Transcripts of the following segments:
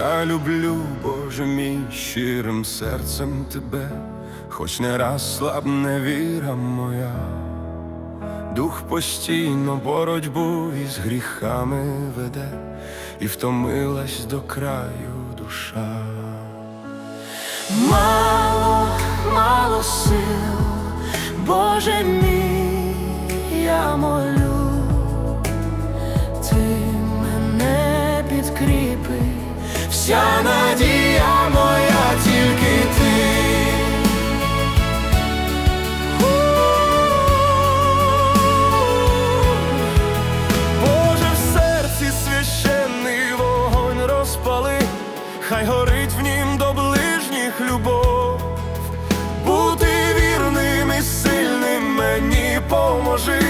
Я люблю, Боже мій, щирим серцем тебе, хоч не раз слабне віра моя, дух постійно боротьбу із гріхами веде, і втомилась до краю душа. Мало, мало сил, Боже мій, я молю, вся надія моя тільки ти. Боже, в серці священний вогонь розпали, хай горить в нім до ближніх любов, бути вірним і сильним мені поможи,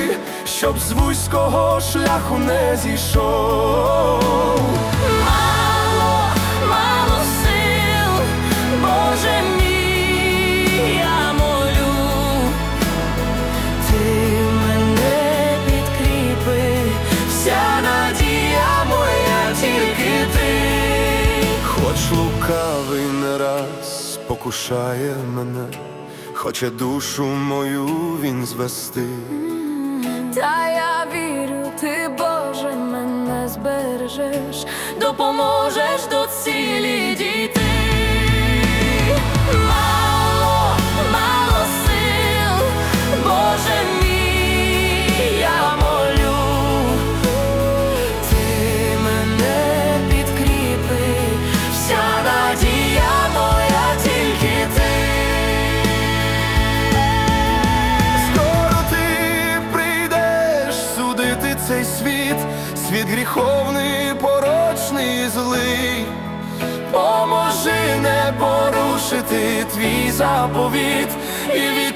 щоб з вузького шляху не зійшов. Раз покушає мене, хоче душу мою він звести. Та я вірю, ти, Боже, мене збережеш, допоможеш до цілі цей світ, світ гріховний, порочний злий. Поможи не порушити твій заповіт і